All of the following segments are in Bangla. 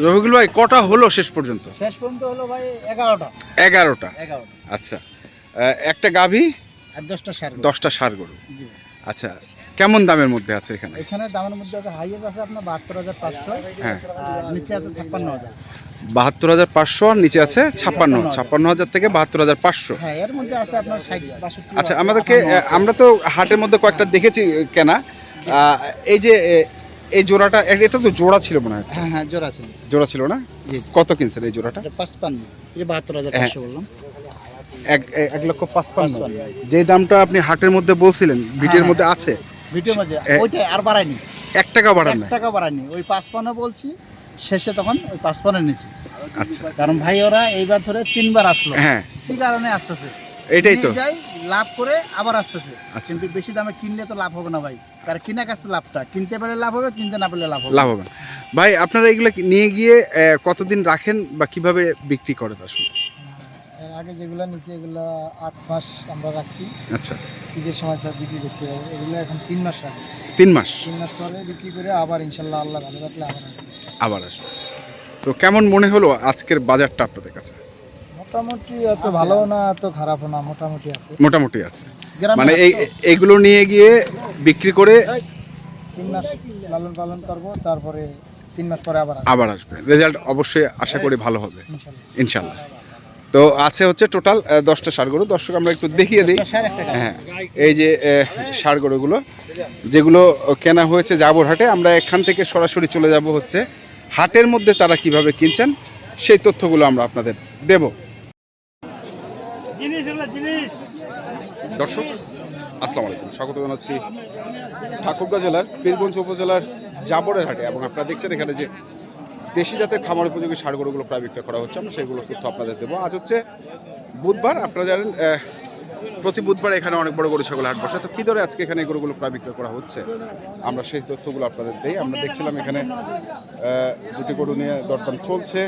রবিকুল ভাই কটা হলো শেষ পর্যন্ত? শেষ পর্যন্ত হলো ভাই এগারোটা। এগারোটা? এগারোটা। আচ্ছা। একটা গাভী আর দশটা সার দশটা সার গরু। আচ্ছা কেমন দামের মধ্যে আছে এখানে? এখানে দামের মধ্যে আছে হাইয়েস্ট আছে আপনার বাহাত্তর হাজার পাঁচশো হ্যাঁ। আর নিচে আছে ছাপ্পান্ন হাজার। বাহাত্তর হাজার পাঁচশো আর নিচে আছে ছাপ্পান্ন ছাপ্পান্ন হাজার। থেকে বাহাত্তর হাজার পাঁচশো। হ্যাঁ এর মধ্যে আছে আপনার আচ্ছা আমাদেরকে আমরা তো হাটের মধ্যে কয়েকটা দেখেছি কেনা। এই যে এই জোড়াটা এটা তো জোড়া ছিল মনে হয়। হ্যাঁ হ্যাঁ জোড়া আছে জোড়া ছিল না? জি। কত কিনছেন এই জোড়াটা? পাঁচপান্ন। বাহাত্তর হাজার হ্যাঁ। বললাম। এক এক লক্ষ পাঁচপান্ন। যে দামটা আপনি হাটের মধ্যে বলছিলেন ভিডিওর হ্যাঁ। মধ্যে আছে। ভিডিও মাঝে এ- ওইটা আর বাড়ায়নি। এক টাকা বাড়ান এক টাকা বাড়ায়নি। ওই পাঁচপান্ন বলছি শেষে তখন ওই পাঁচপান্ন নিছি আচ্ছা। কারণ ভাই ওরা এইবার ধরে তিনবার আসলো। হ্যাঁ। কি কারণে আসতেছে? এটাই তো। যাই লাভ করে আবার আসতেছে। আচ্ছা। কিন্তু বেশি দামে কিনলে তো লাভ হবে না ভাই। তার কিনা কাছে লাভটা। কিনতে পারলে লাভ হবে কিনতে না পারলে লাভ হবে। লাভ হবে ভাই আপনারা এগুলো নিয়ে গিয়ে কতদিন রাখেন বা কীভাবে বিক্রি করেন আসলে? এর আগে যেগুলো নিচে এগুলো আট মাস আমরা রাখছি। আচ্ছা। ঈদের সময় স্যার বিক্রি করছি। এগুলো এখন তিন মাস রাখি তিন মাস? তিন মাস পরে বিক্রি করে আবার ইনশাল্লাহ আল্লাহ ভালো রাখলে আবার আবার আসবে। তো কেমন মনে হলো আজকের বাজারটা আপনাদের কাছে? মোটামুটি এত ভালো না এত খারাপও না মোটামুটি আছে। মোটামুটি আছে। মানে এই তো, এইগুলো নিয়ে গিয়ে বিক্রি করে তিন মাস লালন পালন করব তারপরে তিন মাস পরে আবার আবার আসবে। রেজাল্ট অবশ্যই আশা করি ভালো হবে। ইনশাল্লাহ। তো আছে হচ্ছে টোটাল দশটা সার গরু। দর্শক আমরা একটু দেখিয়ে দিই। হ্যাঁ এই যে ষাঁড় গরুগুলো যেগুলো কেনা হয়েছে জাবর হাটে আমরা এখান থেকে সরাসরি চলে যাব হচ্ছে হাটের মধ্যে তারা কীভাবে কিনছেন সেই তথ্যগুলো আমরা আপনাদের দেব। দর্শক, আসসালামু আলাইকুম। স্বাগত জানাচ্ছি ঠাকুরগাঁ জেলার পীরগঞ্জ উপজেলার জাবরের হাটে এবং আপনারা দেখছেন এখানে যে দেশি জাতের খামার উপযোগী গরুগুলো প্রায় বিক্রয় করা হচ্ছে। আমরা সেগুলো তথ্য আপনাদের দেবো। আজ হচ্ছে বুধবার। আপনারা জানেন প্রতি বুধবার এখানে অনেক বড় গরু, ছাগল, হাট বসে। তো কী ধরে আজকে এখানে গরুগুলো প্রায় বিক্রয় করা হচ্ছে? আমরা সেই তথ্যগুলো আপনাদের দিই। আমরা দেখছিলাম এখানে দুটি গরু নিয়ে দরদাম চলছে।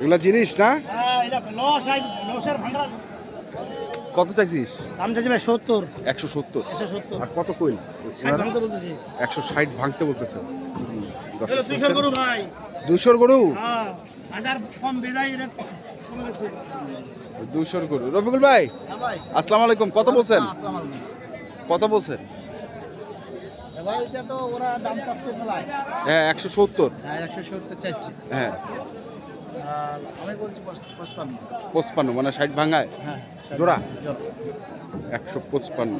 এগুলা জিনিস না? কত চাইছিস? দাম চাইছি ভাই সত্তর। একশো সত্তর। আর কত কইল? একশো ষাট ভাঙতে বলতেছে। দুইশোর গরু গরু? হ্যাঁ গরু। রফিকুল ভাই ভাই। আসসালামু আলাইকুম। কত বলছেন? কত বলছেন? হ্যাঁ একশো সত্তর। হ্যাঁ একশো সত্তর চাইছি। হ্যাঁ। আমি বলছি পঁচপান্ন। পঁচপান্ন মানে ষাট ভাঙায়? হ্যাঁ জোড়া? একশো পঁচপান্ন।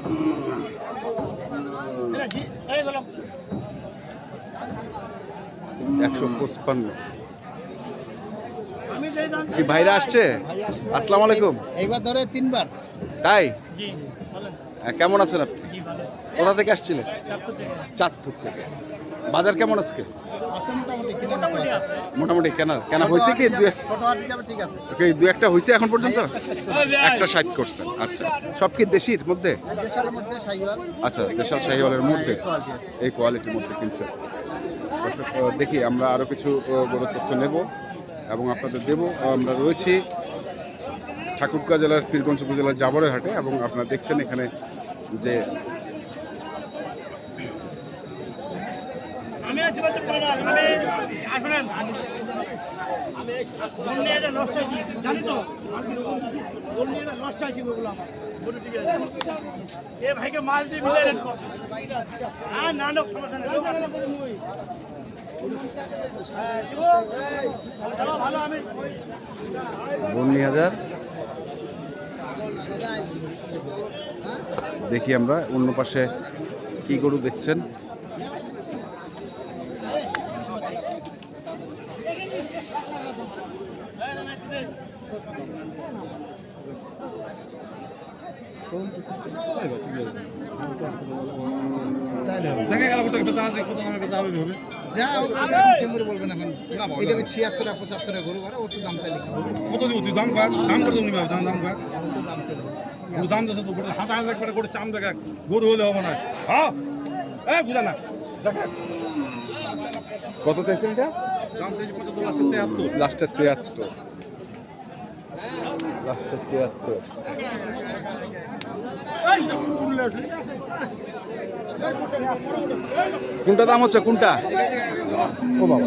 একশো পঁচপান্ন। কি ভাইরা আসছে? আসসালামু আলাইকুম। এইবার ধরে তিনবার। তাই? হ্যাঁ, কেমন আছেন আপনি? কোথা থেকে আসছিলেন? চাঁদপুর থেকে। বাজার কেমন আজকে? আছে মোটামুটি কিনে মতো কেনা কেনা হয়েছে কি? দু ছোট হাট ঠিক আছে। দু একটা হয়েছে এখন পর্যন্ত? একটা set করছে। একটা ষাট করছেন আচ্ছা। সব কি দেশির মধ্যে? সাইওয়াল আচ্ছা দেশাল শাহিওয়ালের মধ্যে? এই কোয়ালিটির মধ্যে কিনছে। দর্শক, দেখি আমরা আরও কিছু গরুর তথ্য নেব এবং আপনাদের দেব। আমরা রয়েছি ঠাকুরগাঁ জেলার পীরগঞ্জ উপজেলার জাবরের হাটে এবং আপনারা দেখছেন এখানে যে আমি আছি বলতে পারি না আমি আসলেন আমি লোন নিয়ে যা নষ্ট হয়েছি জানি তো? আমি নষ্ট হয়েছি ওগুলো এ ভাইকে মাল দিয়ে মিলে রেট বন্নি হাজার। দেখি আমরা অন্য পাশে কি গরু দেখছেন। দেখে গেল কোথায় বেচা আছে কত দামে বেচা হবে ভেবে। যা করে বলবেন এখন এটা আমি ছিয়াত্তর পঁচাত্তর গরু আর ও দাম চাইলে কত দিব তুই? দাম কর দাম করে তুমি দাম দাম কর দাম দিচ্ছে তো গোটা হাতা হাতা করে গোটা চাম দেখা গরু হলে হবে না। হ্যাঁ এ বুঝা না। দেখে। কত চাইছেন এটা? দাম দিয়েছি পঁচাত্তর লাস্টে তেহাত্তর। লাস্টের তিয়াত্তর লাস্টে তিয়াত্তর কোনটা দাম হচ্ছে? কোনটা? ও বাবা।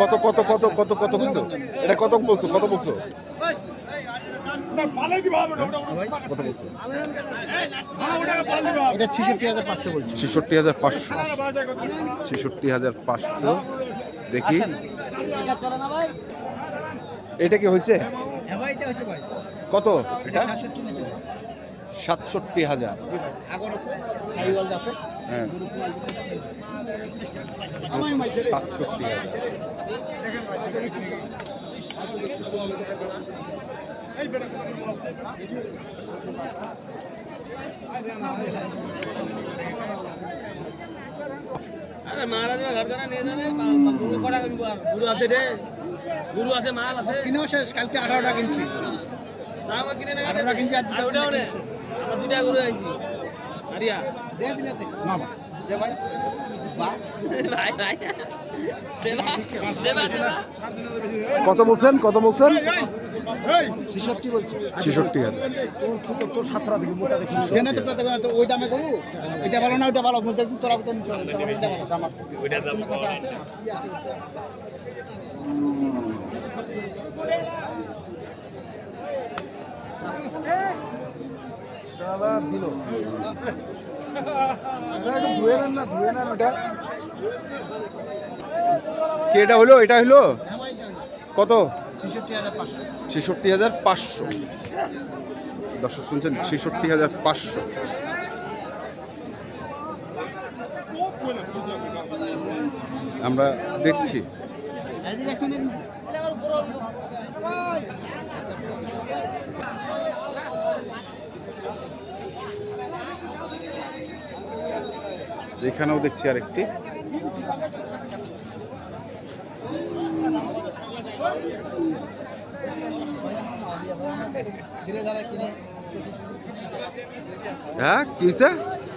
কত কত কত কত কত বলছো? এটা কত বলছো? কত বলছো? কত বলছো? এটা ছিষট্টি হাজার পাঁচশো বলছি। ছেষট্টি হাজার পাঁচশো। ছেষট্টি হাজার পাঁচশো। দেখি। এটা কি হয়েছে? হ্যাঁ কত? এটা সাতষট্টি হাজার। হ্যাঁ। সাতষট্টি আরে মহারাজ ঘর করে নিয়ে যাবে। গুরু কটা গুরু আছে রে। গুরু আছে মাল আছে। কিনেও শেষ কালকে আঠারোটা কিনছি। দাম কিনে নেবে আঠারোটা কিনছি আর ওটাও আমরা দুটা গরু আনছি। দে দিনাতে না দে ভাই। কত বলছেন? কত বলছেন? ছেষট্টি বলছি। ছেষট্টি হাজার। কেন তো প্রত্যেক তো ওই দামে করু এটা ভালো না ওইটা ভালো। তোরা তো কি আছে এটা? কি এটা হলো? এটা হলো? কত? ছেষট্টি হাজার পাঁচশো। দর্শক শুনছেন ছেষট্টি হাজার পাঁচশো। আমরা দেখছি। এখানেও দেখছি আরেকটি। হ্যাঁ কি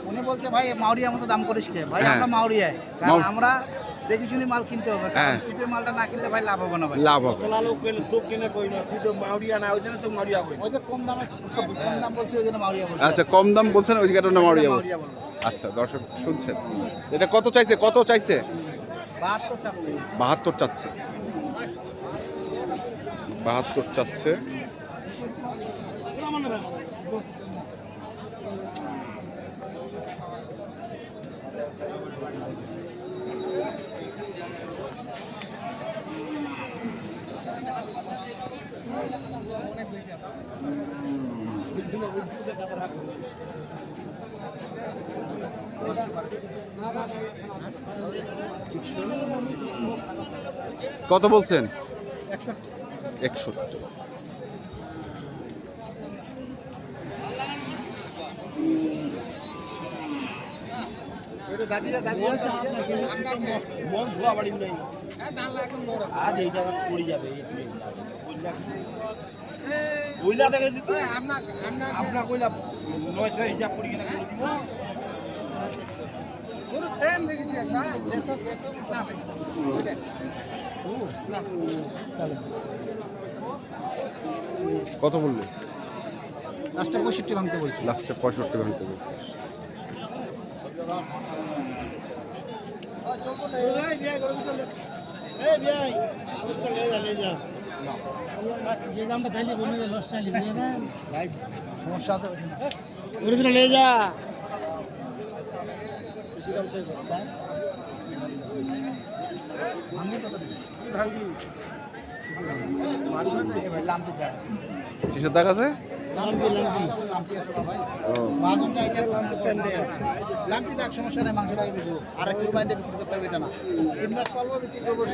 উনি বলছে ভাই মাউরিয়ার মতো দাম করিস কে ভাই হ্যাঁ। আমরা মাউরিয়া কারণ আমরা দেখি শুনি মাল কিনতে হবে হ্যাঁ। চিপে মালটা না কিনলে ভাই লাভ হবে না ভাই। লাভ হবে। ওই যে কম দামে কম দাম বলছি ওই জন্য মাউরিয়া বলছি। আচ্ছা কম দাম বলছেন ওই কারণে মাউরিয়া বলছে? মাউরিয়া আচ্ছা দর্শক শুনছেন। এটা কত চাইছে? কত চাইছে? বাহাত্তর চাচ্ছি। বাহাত্তর চাচ্ছে। বাহাত্তর চাচ্ছে। কত বলছেন? একষট্টি। আজ এই জায়গা পড়ে যাবে কইলা দেখে দিতে আপনার কইলা নয় ছয় হিসাব করি কিনা করে দিব কত বললি লাস্টে পঁয়ষট্টি ভাঙতে বলছি লাস্টে পঁয়ষট্টি ঘণ্টা বলছিস যে দামটা চাইলে বলে লস চাইলে বুঝে না ভাই আছে? ওরে তো নিয়ে যা সমস্যা নেই মাংস লাগে আর একটু বাইরে বিক্রি না। ভাই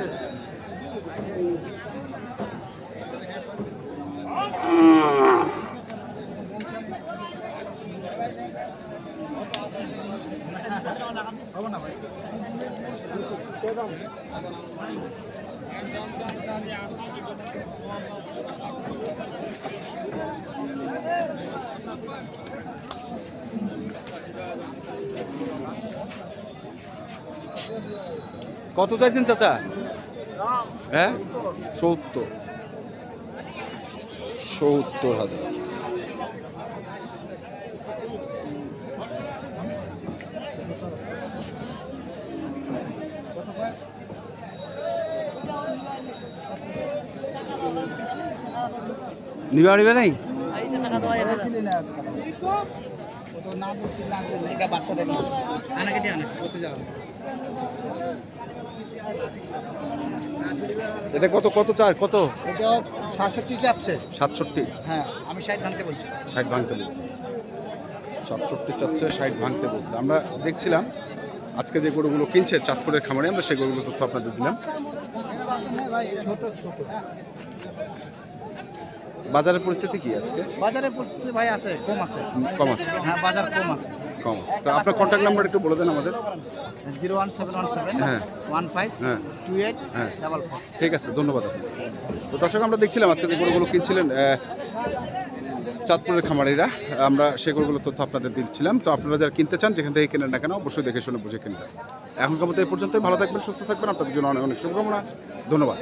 কত চাইছেন চাচা? হ্যাঁ? সত্তর। সত্তর হাজার। নিবা নিবে নাই? বাচ্চা দেখো। এটা কত কত চার কত? এটা সাতষট্টি যাচ্ছে সাতষট্টি? হ্যাঁ আমি ষাট ভাঙতে বলছি। ষাট ভাঙতে বলছে। সাতষট্টি চাচ্ছে ষাট ভাঙতে বলছে। আমরা দেখছিলাম আজকে যে গরুগুলো কিনছে চাঁদপুরের খামারে আমরা সেই গরুগুলো তথ্য আপনাদের দিলাম। ছোট। বাজারের পরিস্থিতি কি আজকে? বাজারের পরিস্থিতি ভাই আছে কম আছে। কম আছে। হ্যাঁ বাজার কম আছে। কম আছে। তো আপনার কন্ট্যাক্ট নাম্বার একটু বলে দেন আমাদের। Zero one seven one seven হ্যাঁ। ওয়ান ফাইভ হ্যাঁ। টু এইট হ্যাঁ। Double four. ঠিক আছে ধন্যবাদ তো দর্শক আমরা দেখছিলাম আজকে যে গরুগুলো কিনছিলেন চাঁদপুরের খামারিরা আমরা সেই গরুগুলোর তথ্য আপনাদের দিচ্ছিলাম। তো আপনারা যারা কিনতে চান যেখান থেকে কেনেন না কেন অবশ্যই দেখে শুনে বুঝে কিনবেন। এখনকার মতো এই পর্যন্তই। ভালো থাকবেন সুস্থ থাকবেন। আপনাদের জন্য অনেক অনেক শুভকামনা। ধন্যবাদ।